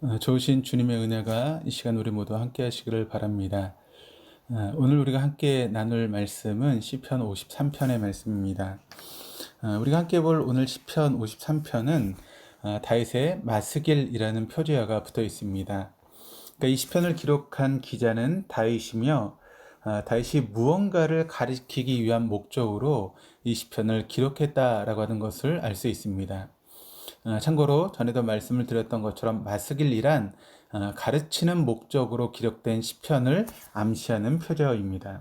어, 좋으신 주님의 은혜가 이 시간 우리 모두 함께 하시기를 바랍니다. 어, 오늘 우리가 함께 나눌 말씀은 시편 53편의 말씀입니다. 어, 우리가 함께 볼 오늘 시편 53편은 다윗의 마스길이라는 표제어가 붙어 있습니다. 그러니까 이 시편을 기록한 기자는 다윗이며 다윗이 무언가를 가리키기 위한 목적으로 이 시편을 기록했다라고 하는 것을 알 수 있습니다. 어, 참고로 전에도 말씀을 드렸던 것처럼 마스길이란 어, 가르치는 목적으로 기록된 시편을 암시하는 표제어입니다.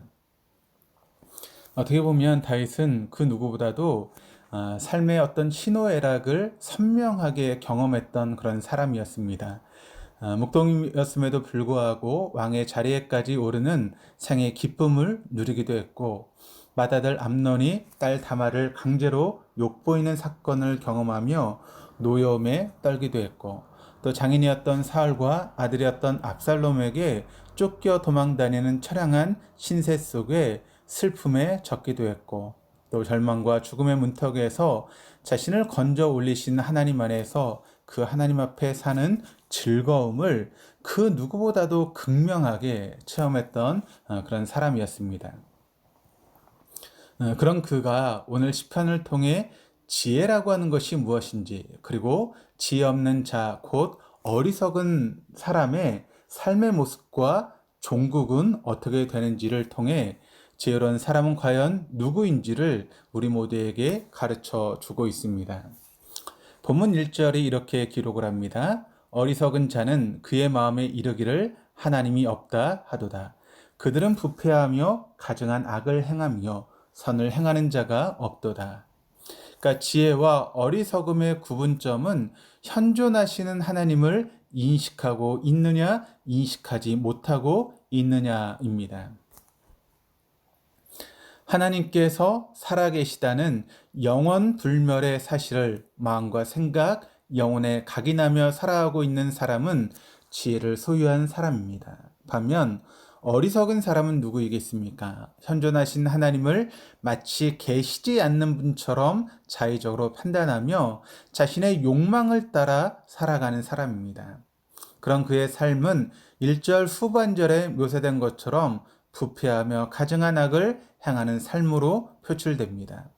어떻게 보면 다윗은 그 누구보다도 어, 삶의 어떤 희노애락을 선명하게 경험했던 그런 사람이었습니다. 목동이었음에도 불구하고 왕의 자리에까지 오르는 생의 기쁨을 누리기도 했고 맏아들 암논이 딸 다마를 강제로 욕보이는 사건을 경험하며 노여움에 떨기도 했고 또 장인이었던 사울과 아들이었던 압살롬에게 쫓겨 도망다니는 처량한 신세 속에 슬픔에 젖기도 했고 또 절망과 죽음의 문턱에서 자신을 건져 올리신 하나님 안에서 그 하나님 앞에 사는 즐거움을 그 누구보다도 극명하게 체험했던 어, 그런 사람이었습니다. 어, 그런 그가 오늘 시편을 통해 지혜라고 하는 것이 무엇인지, 그리고 지혜 없는 자, 곧 어리석은 사람의 삶의 모습과 종국은 어떻게 되는지를 통해 지혜로운 사람은 과연 누구인지를 우리 모두에게 가르쳐 주고 있습니다. 본문 1절이 이렇게 기록을 합니다. 어리석은 자는 그의 마음에 이르기를 하나님이 없다 하도다. 그들은 부패하며 가증한 악을 행하며 선을 행하는 자가 없도다. 그러니까 지혜와 어리석음의 구분점은 현존하시는 하나님을 인식하고 있느냐, 인식하지 못하고 있느냐입니다. 하나님께서 살아계시다는 영원 불멸의 사실을 마음과 생각, 영혼에 각인하며 살아가고 있는 사람은 지혜를 소유한 사람입니다. 반면 어리석은 사람은 누구이겠습니까? 현존하신 하나님을 마치 계시지 않는 분처럼 자의적으로 판단하며 자신의 욕망을 따라 살아가는 사람입니다. 그런 그의 삶은 1절 후반절에 묘사된 것처럼 부패하며 가증한 악을 행하는 삶으로 표출됩니다.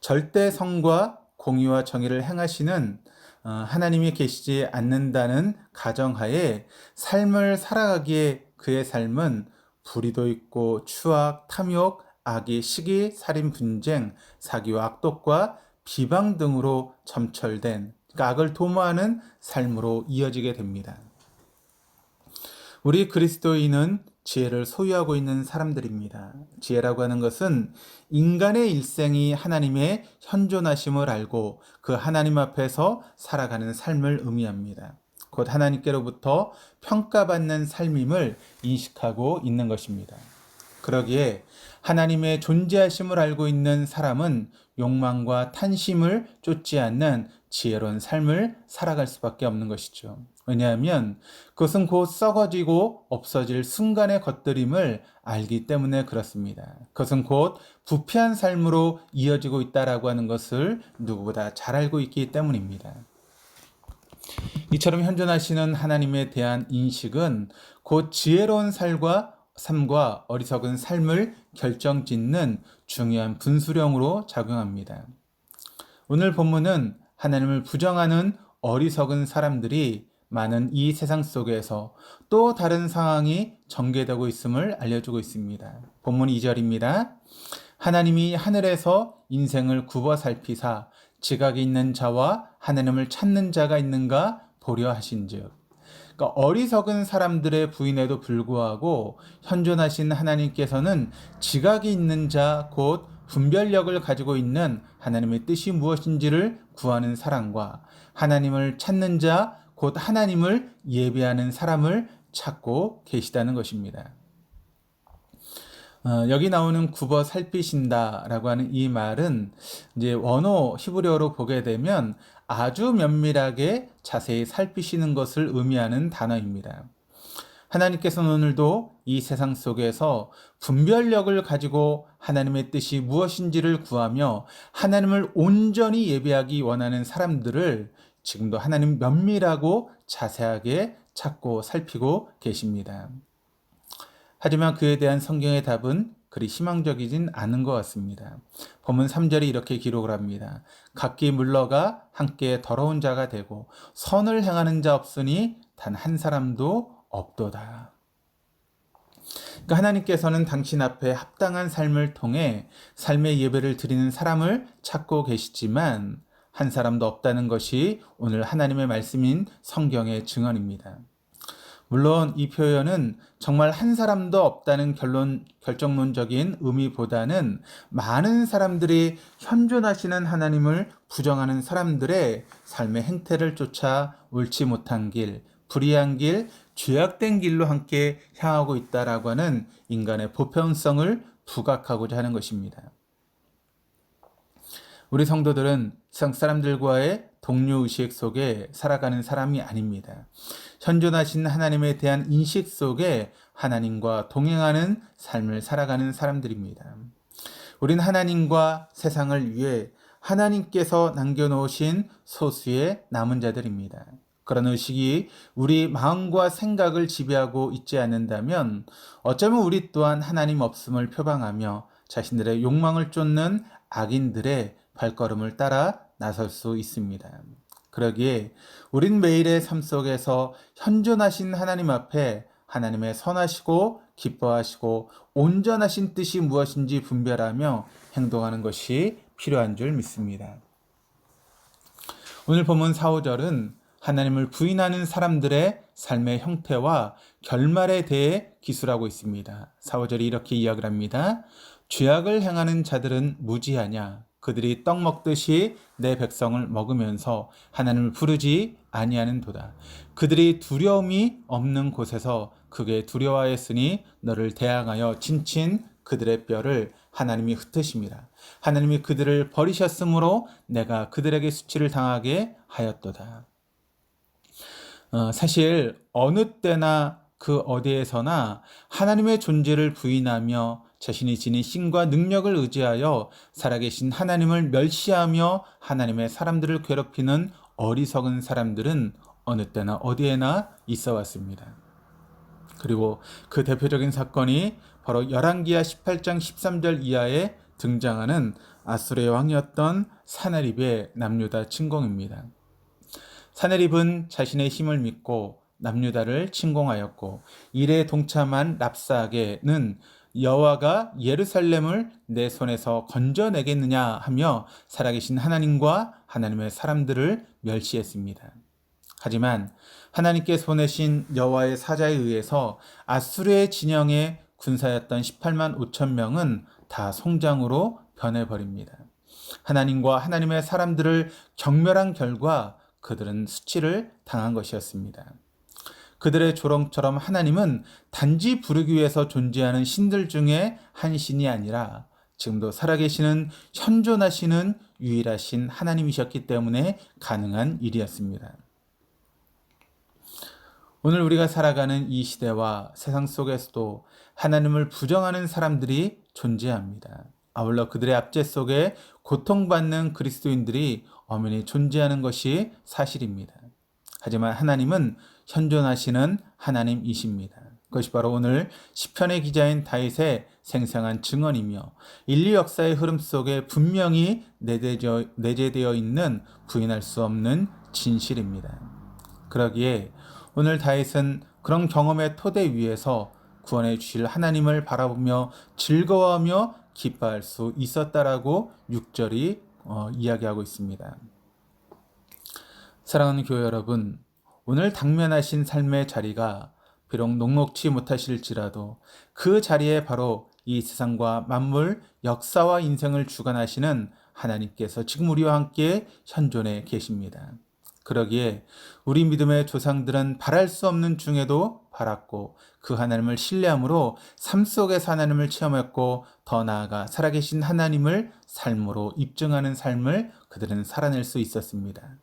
절대 성과 공의와 정의를 행하시는 어, 하나님이 계시지 않는다는 가정하에 삶을 살아가기에 그의 삶은 불의도 있고 추악, 탐욕, 악의 시기, 살인, 분쟁, 사기와 악독과 비방 등으로 점철된 그러니까 악을 도모하는 삶으로 이어지게 됩니다. 우리 그리스도인은 지혜를 소유하고 있는 사람들입니다. 지혜라고 하는 것은 인간의 일생이 하나님의 현존하심을 알고 그 하나님 앞에서 살아가는 삶을 의미합니다. 곧 하나님께로부터 평가받는 삶임을 인식하고 있는 것입니다. 그러기에 하나님의 존재하심을 알고 있는 사람은 욕망과 탄심을 쫓지 않는 지혜로운 삶을 살아갈 수밖에 없는 것이죠. 왜냐하면 그것은 곧 썩어지고 없어질 순간의 것들임을 알기 때문에 그렇습니다. 그것은 곧 부패한 삶으로 이어지고 있다라고 하는 것을 누구보다 잘 알고 있기 때문입니다. 이처럼 현존하시는 하나님에 대한 인식은 곧 지혜로운 삶과 삶과 어리석은 삶을 결정짓는 중요한 분수령으로 작용합니다. 오늘 본문은 하나님을 부정하는 어리석은 사람들이 많은 이 세상 속에서 또 다른 상황이 전개되고 있음을 알려주고 있습니다. 본문 2절입니다. 하나님이 하늘에서 인생을 굽어 살피사 지각이 있는 자와 하나님을 찾는 자가 있는가 보려 하신즉 그러니까 어리석은 사람들의 부인에도 불구하고 현존하신 하나님께서는 지각이 있는 자 곧 분별력을 가지고 있는 하나님의 뜻이 무엇인지를 구하는 사람과 하나님을 찾는 자 곧 하나님을 예배하는 사람을 찾고 계시다는 것입니다. 어, 여기 나오는 굽어 살피신다라고 하는 이 말은 이제 원어 히브리어로 보게 되면 아주 면밀하게 자세히 살피시는 것을 의미하는 단어입니다. 하나님께서는 오늘도 이 세상 속에서 분별력을 가지고 하나님의 뜻이 무엇인지를 구하며 하나님을 온전히 예배하기 원하는 사람들을 지금도 하나님 면밀하고 자세하게 찾고 살피고 계십니다. 하지만 그에 대한 성경의 답은 그리 희망적이진 않은 것 같습니다. 본문 3절이 이렇게 기록을 합니다. 각기 물러가 함께 더러운 자가 되고 선을 행하는 자 없으니 단 한 사람도 없도다. 그러니까 하나님께서는 당신 앞에 합당한 삶을 통해 삶의 예배를 드리는 사람을 찾고 계시지만 한 사람도 없다는 것이 오늘 하나님의 말씀인 성경의 증언입니다. 물론 이 표현은 정말 한 사람도 없다는 결론, 결정론적인 의미보다는 많은 사람들이 현존하시는 하나님을 부정하는 사람들의 삶의 행태를 쫓아 옳지 못한 길, 불의한 길, 죄악된 길로 함께 향하고 있다라고 하는 인간의 보편성을 부각하고자 하는 것입니다. 우리 성도들은 세상 사람들과의 동료 의식 속에 살아가는 사람이 아닙니다. 현존하신 하나님에 대한 인식 속에 하나님과 동행하는 삶을 살아가는 사람들입니다. 우린 하나님과 세상을 위해 하나님께서 남겨놓으신 소수의 남은 자들입니다. 그런 의식이 우리 마음과 생각을 지배하고 있지 않는다면 어쩌면 우리 또한 하나님 없음을 표방하며 자신들의 욕망을 쫓는 악인들의 발걸음을 따라 나설 수 있습니다. 그러기에 우린 매일의 삶 속에서 현존하신 하나님 앞에 하나님의 선하시고 기뻐하시고 온전하신 뜻이 무엇인지 분별하며 행동하는 것이 필요한 줄 믿습니다. 오늘 본문 4, 5절은 하나님을 부인하는 사람들의 삶의 형태와 결말에 대해 기술하고 있습니다. 4, 5절이 이렇게 이야기를 합니다. 죄악을 행하는 자들은 무지하냐? 그들이 떡 먹듯이 내 백성을 먹으면서 하나님을 부르지 아니하는 도다. 그들이 두려움이 없는 곳에서 그게 두려워하였으니 너를 대항하여 친친 그들의 뼈를 하나님이 흩으십니다. 하나님이 그들을 버리셨으므로 내가 그들에게 수치를 당하게 하였도다. 어, 사실 어느 때나 그 어디에서나 하나님의 존재를 부인하며 자신이 지닌 신과 능력을 의지하여 살아계신 하나님을 멸시하며 하나님의 사람들을 괴롭히는 어리석은 사람들은 어느 때나 어디에나 있어 왔습니다. 그리고 그 대표적인 사건이 바로 열왕기하 18장 13절 이하에 등장하는 아수르의 왕이었던 사나립의 남유다 침공입니다. 사나립은 자신의 힘을 믿고 남유다를 침공하였고 이에 동참한 랍사게는 여호와가 예루살렘을 내 손에서 건져내겠느냐 하며 살아계신 하나님과 하나님의 사람들을 멸시했습니다. 하지만 하나님께 보내신 여호와의 사자에 의해서 아수르의 진영의 군사였던 18만 5천 명은 다 송장으로 변해버립니다. 하나님과 하나님의 사람들을 경멸한 결과 그들은 수치를 당한 것이었습니다. 그들의 조롱처럼 하나님은 단지 부르기 위해서 존재하는 신들 중에 한 신이 아니라 지금도 살아계시는 현존하시는 유일하신 하나님이셨기 때문에 가능한 일이었습니다. 오늘 우리가 살아가는 이 시대와 세상 속에서도 하나님을 부정하는 사람들이 존재합니다. 아울러 그들의 압제 속에 고통받는 그리스도인들이 엄연히 존재하는 것이 사실입니다. 하지만 하나님은 현존하시는 하나님이십니다. 그것이 바로 오늘 시편의 기자인 다윗의 생생한 증언이며 인류 역사의 흐름 속에 분명히 내재되어 있는 부인할 수 없는 진실입니다. 그러기에 오늘 다윗은 그런 경험의 토대 위에서 구원해 주실 하나님을 바라보며 즐거워하며 기뻐할 수 있었다라고 6절이 어, 이야기하고 있습니다. 사랑하는 교회 여러분, 오늘 당면하신 삶의 자리가 비록 녹록치 못하실지라도 그 자리에 바로 이 세상과 만물, 역사와 인생을 주관하시는 하나님께서 지금 우리와 함께 현존해 계십니다. 그러기에 우리 믿음의 조상들은 바랄 수 없는 중에도 바랐고 그 하나님을 신뢰함으로 삶 속에서 하나님을 체험했고 더 나아가 살아계신 하나님을 삶으로 입증하는 삶을 그들은 살아낼 수 있었습니다.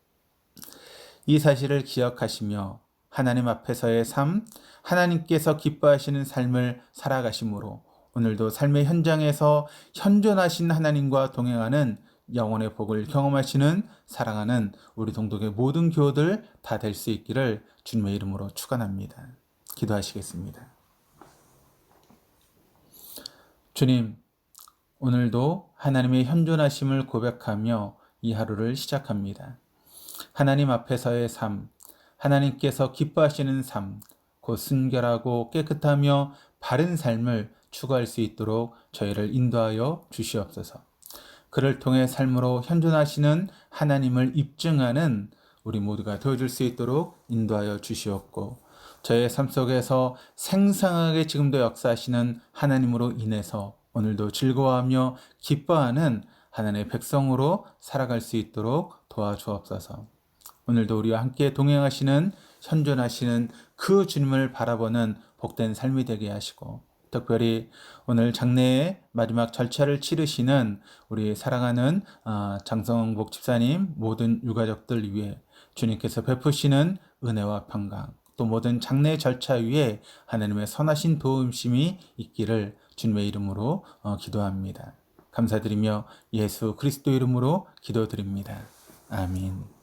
이 사실을 기억하시며 하나님 앞에서의 삶, 하나님께서 기뻐하시는 삶을 살아가심으로 오늘도 삶의 현장에서 현존하신 하나님과 동행하는 영혼의 복을 경험하시는 사랑하는 우리 동독의 모든 교우들 다 될 수 있기를 주님의 이름으로 축원합니다. 기도하시겠습니다. 주님, 오늘도 하나님의 현존하심을 고백하며 이 하루를 시작합니다. 하나님 앞에서의 삶, 하나님께서 기뻐하시는 삶, 곧 순결하고 깨끗하며 바른 삶을 추구할 수 있도록 저희를 인도하여 주시옵소서. 그를 통해 삶으로 현존하시는 하나님을 입증하는 우리 모두가 되어줄 수 있도록 인도하여 주시옵고, 저의 삶 속에서 생생하게 지금도 역사하시는 하나님으로 인해서 오늘도 즐거워하며 기뻐하는 하나님의 백성으로 살아갈 수 있도록 도와주옵소서. 오늘도 우리와 함께 동행하시는 현존하시는 그 주님을 바라보는 복된 삶이 되게 하시고 특별히 오늘 장례의 마지막 절차를 치르시는 우리 사랑하는 아, 장성복 집사님 모든 유가족들 위해 주님께서 베푸시는 은혜와 평강 또 모든 장례 절차 위에 하나님의 선하신 도움심이 있기를 주님의 이름으로 어, 기도합니다. 감사드리며 예수 그리스도 이름으로 기도드립니다. 아멘.